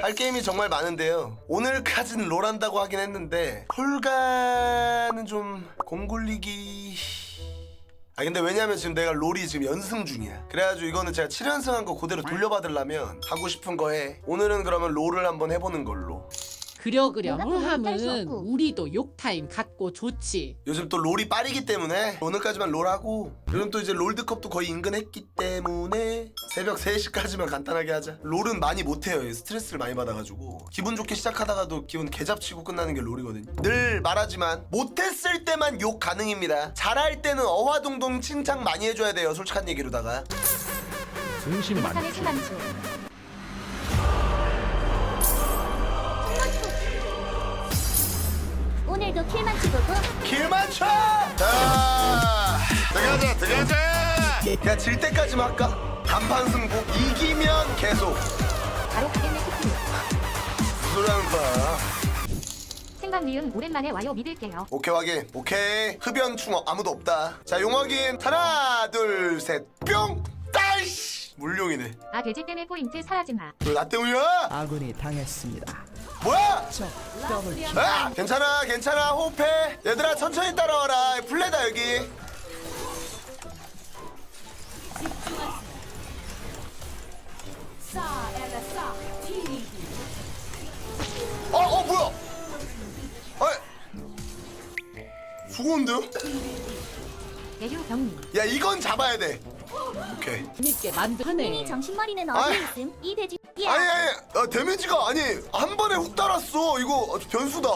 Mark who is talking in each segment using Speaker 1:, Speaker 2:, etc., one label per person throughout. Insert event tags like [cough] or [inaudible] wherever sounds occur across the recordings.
Speaker 1: 할 게임이 정말 많은데요. 오늘까지는 롤 한다고 하긴 했는데 홀가는 좀 공굴리기. 아 근데 왜냐면 지금 내가 롤이 지금 연승 중이야. 그래가지고 이거는 제가 7연승한 거 그대로 돌려받으려면 하고 싶은 거해 오늘은 그러면 롤을 한번 해보는 걸로
Speaker 2: 그려 그려
Speaker 3: 내가 또할수
Speaker 2: 롤하면은
Speaker 3: 없고.
Speaker 2: 우리도 욕타임 갖고 좋지.
Speaker 1: 요즘 또 롤이 빠르기 때문에 오늘까지만 롤하고 요즘 또 이제 롤드컵도 거의 인근했기 때문에 새벽 3시까지만 간단하게 하자. 롤은 많이 못해요. 스트레스를 많이 받아가지고. 기분 좋게 시작하다가도 기분 개잡치고 끝나는 게 롤이거든요. 늘 말하지만 못했을 때만 욕 가능입니다. 잘할 때는 어화동동 칭찬 많이 해줘야 돼요. 솔직한 얘기로다가.
Speaker 4: 만주
Speaker 3: 신만추. 오늘도 킬만추 보고
Speaker 1: 길 맞춰! 자, 들어가자, 들어가자! 그냥 질 때까지만 할까? 단판 승부. 이기면 계속.
Speaker 3: 바로 가겠네 쿠키.
Speaker 1: 하는 거야?
Speaker 3: 생각 미음 오랜만에 와요 믿을게요.
Speaker 1: 오케이, 확인. 오케이. 흡연 충어 아무도 없다. 자, 용 확인. 하나, 둘, 셋. 뿅! 딸씨! 물용이네.
Speaker 3: 아 돼지 때문에 포인트 사라지마.
Speaker 1: 너 나 때문이야?
Speaker 5: 아군이 당했습니다.
Speaker 1: 뭐야? 아, 괜찮아, 괜찮아. 호흡해. 얘들아, 천천히 따라와라. 플레다, 여기. 어, 어, 뭐야?
Speaker 3: 대휴 경리.
Speaker 1: 야, 이건 잡아야 돼. 오케이.
Speaker 2: 재밌게 만드네.
Speaker 3: 정신머리는. 어디에 있음? 이 돼지. 야.
Speaker 1: 아니, 아니, 아, 데미지가 아니 한 번에 훅 달았어. 이거 아주 변수다.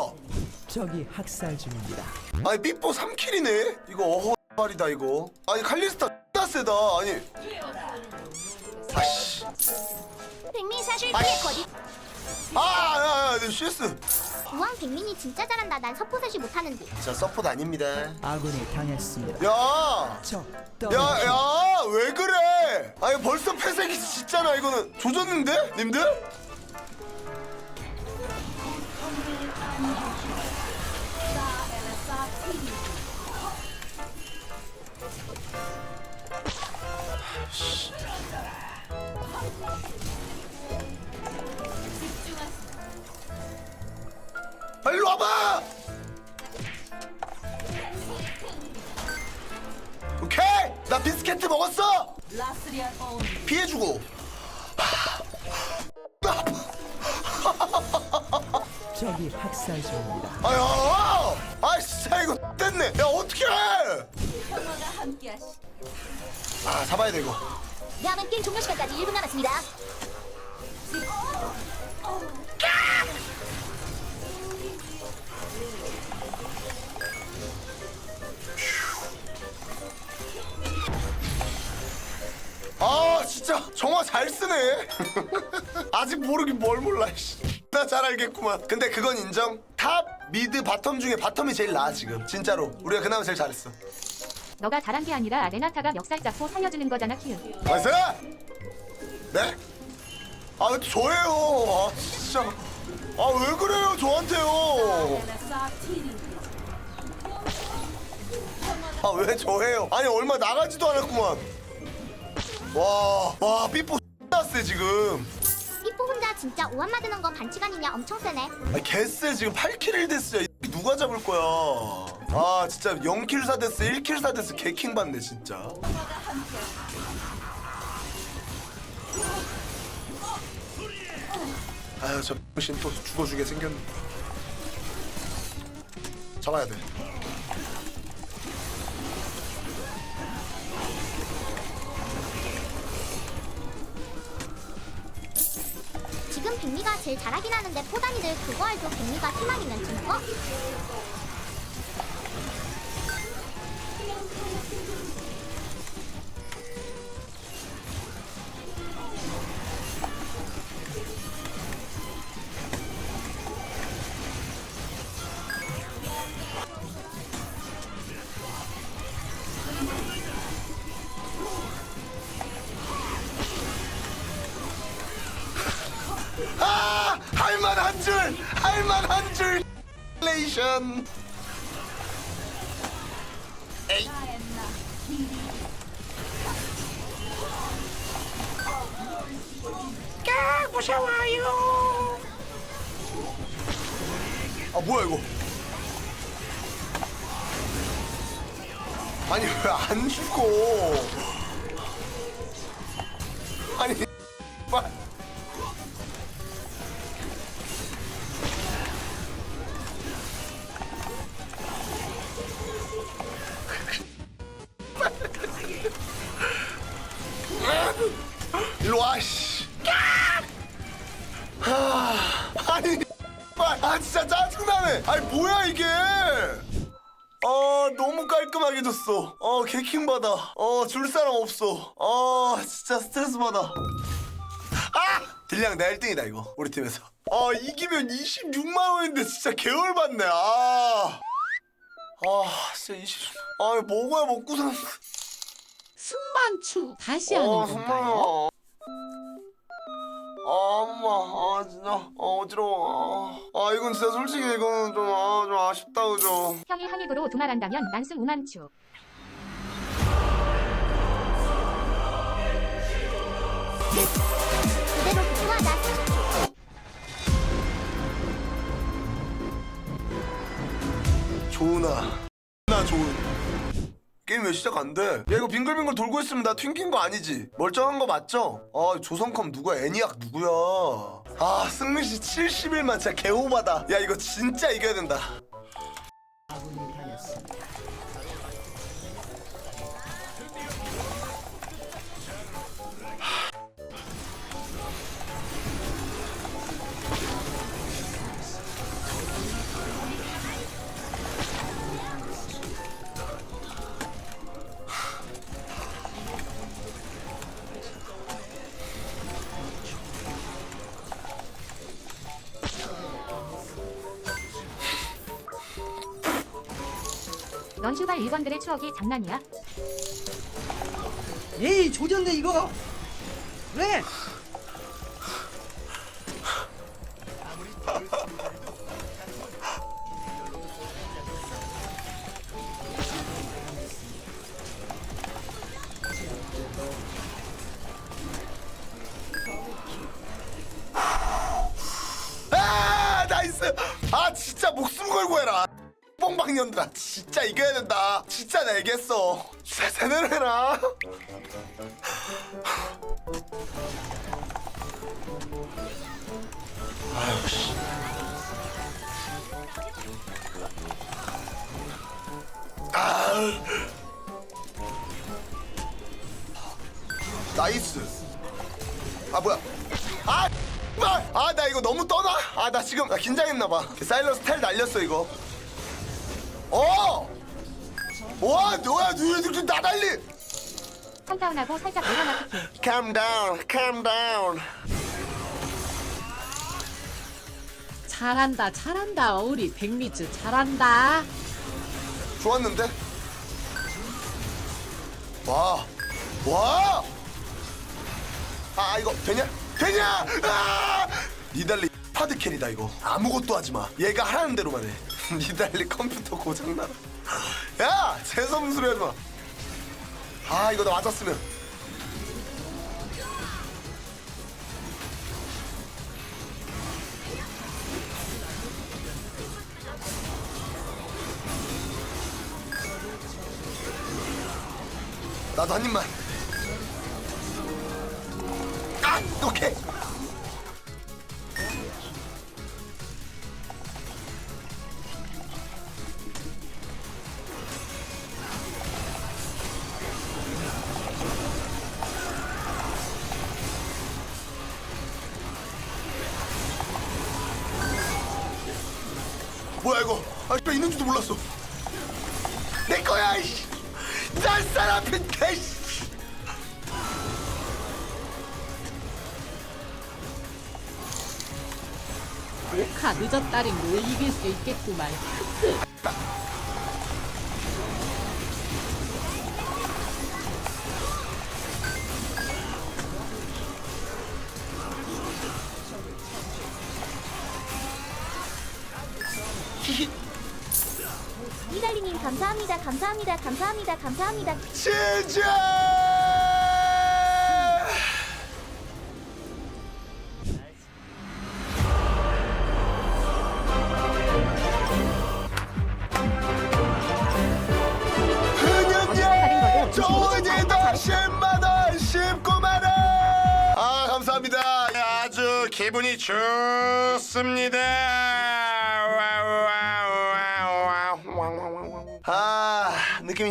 Speaker 5: 적이 학살 중입니다.
Speaker 1: 아니 삐뽀 3킬이네. 이거 어허 말이다 이거. 아니 칼리스타 X나 세다. 아니. 아씨.
Speaker 3: 백민 사실
Speaker 1: 아이.
Speaker 3: 피했거든.
Speaker 1: 아, 야, 야, 내 CS.
Speaker 3: 우왕 백민이 진짜 잘한다. 난 서포트시 못하는데.
Speaker 1: 자, 서포트 아닙니다.
Speaker 5: 아군이 당했습니다.
Speaker 1: 야,
Speaker 5: 적
Speaker 1: 야,
Speaker 5: 킬.
Speaker 1: 야, 왜 그래? 아니 벌써 패색이 진짜나 이거는 조졌는데, 님들? 피해주고
Speaker 5: 적이 학살 중입니다.
Speaker 1: 아야! 아 진짜 이거 됐네 야 어떻게 해! 아 잡아야 돼 이거
Speaker 3: 남은 게임 종료 시간까지 1분 남았습니다.
Speaker 1: 정화 잘 쓰네 [laughs] 아직 모르긴 뭘 몰라 나 잘 알겠구만 근데 그건 인정 탑 미드 바텀 중에 바텀이 제일 나아 지금 진짜로 우리가 그나마 제일 잘했어
Speaker 3: 너가 잘한 게 아니라 레나타가 멱살 잡고 살려주는 거잖아 키우.
Speaker 1: 나이스! 네? 아, 왜 저예요? 아, 진짜. 아, 왜 그래요, 저한테요? 아, 왜 저예요? 아니, 얼마 나가지도 않았구만. 와, 와, 삐뽀 X났어, 지금.
Speaker 3: 삐뽀 혼자 진짜 오한 맞는 건 반칙 아니냐 엄청 세네.
Speaker 1: 아, 개쎄, 지금 8킬을 됐어요. 이 누가 잡을 거야? 아, 진짜 0킬 사 됐어, 1킬 사 됐어, 개킹 받네, 진짜. 아유 저 X신 또 죽어주게 생겼네 잡아야 돼
Speaker 3: 백미가 제일 잘하긴 하는데 포단이들 그거 알고 백미가 희망이면 지는 거?
Speaker 1: 할만한 줄 할만한 줄. 레이션 에이. 까 무서워요. 아 뭐야 이거? 아니 왜 안 죽어? 아니 [laughs] 아 진짜 짜증나네. 아니 뭐야 이게? 아 너무 깔끔하게 줬어. 어 개킹 받아. 어줄 사람 없어. 아 진짜 스트레스 받아. 아! 딜량 내 1등이다 이거. 우리 팀에서. 아 이기면 26만 원인데 진짜 개월 받네 아 아 진짜 20... 아 먹어야 먹고 사는.
Speaker 2: 승만추 다시 하는 건가요?
Speaker 1: 아, 엄마, 아, 진짜, 아, 어지러워. 아, 아, 이건 진짜 솔직히 이거는 좀, 아, 좀 아쉽다, 그죠?
Speaker 6: 형이 한 입으로 두 말한다면 난수 우만추.
Speaker 3: 그대로 복구하자.
Speaker 1: 좋으나, 나 좋은. 게임 왜 시작 안 돼? 야, 이거 빙글빙글 돌고 있으면 나 튕긴 거 아니지? 멀쩡한 거 맞죠? 아, 조선컴 누구야? 애니악 누구야? 아, 승민 씨 70일만 진짜 개오바다. 야, 이거 진짜 이겨야 된다.
Speaker 6: 넌 슈발 일관들의 추억이 장난이야?
Speaker 5: 에이 조졌네 이거. 왜?
Speaker 1: 아, 나이스! 아, 진짜. 뽕방년들아, 진짜 이겨야 된다. 진짜 내겠어. 진짜 제대로 해라. 나이스. 아 뭐야? 아, 말! 아, 나 이거 너무 떠나? 아, 나 지금 나 긴장했나봐. 사일러스 텔 날렸어 이거. 어! 와, 너야, 누 이렇게 나달리?
Speaker 6: 컴다운하고 살짝 내려놔 키키.
Speaker 1: Calm down, calm down.
Speaker 2: 잘한다 잘한다 우리 백미즈 잘한다
Speaker 1: 좋았는데? 와, 와! 아, 이거 되냐? 되냐? 아! 니달리 파드 캐리다 이거. 아무것도 하지 마. 얘가 하라는 대로만 해. [laughs] 니달리 컴퓨터 고장나. 야, 재수없는 소리 하지 마. 아, 이거 나 맞았으면. 나도 한 입만. 아, 오케이. 아, 씨 있는지도 몰랐어. 내 거야, 이씨. 날 사람 빈대, 씨.
Speaker 2: 모카 늦었다린 뭘 이길 수 있겠구만
Speaker 3: 이달리님 감사합니다 감사합니다 감사합니다 감사합니다.
Speaker 1: 진짜! 아, 네, 기분이 좋습니다.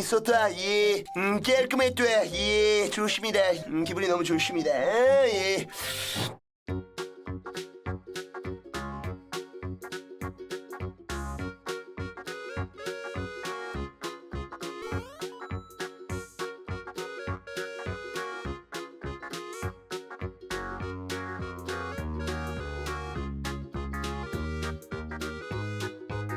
Speaker 1: 있었다. 예. 음, 깔끔했다 예 좋습니다 음, 기분이 너무 좋습니다. 예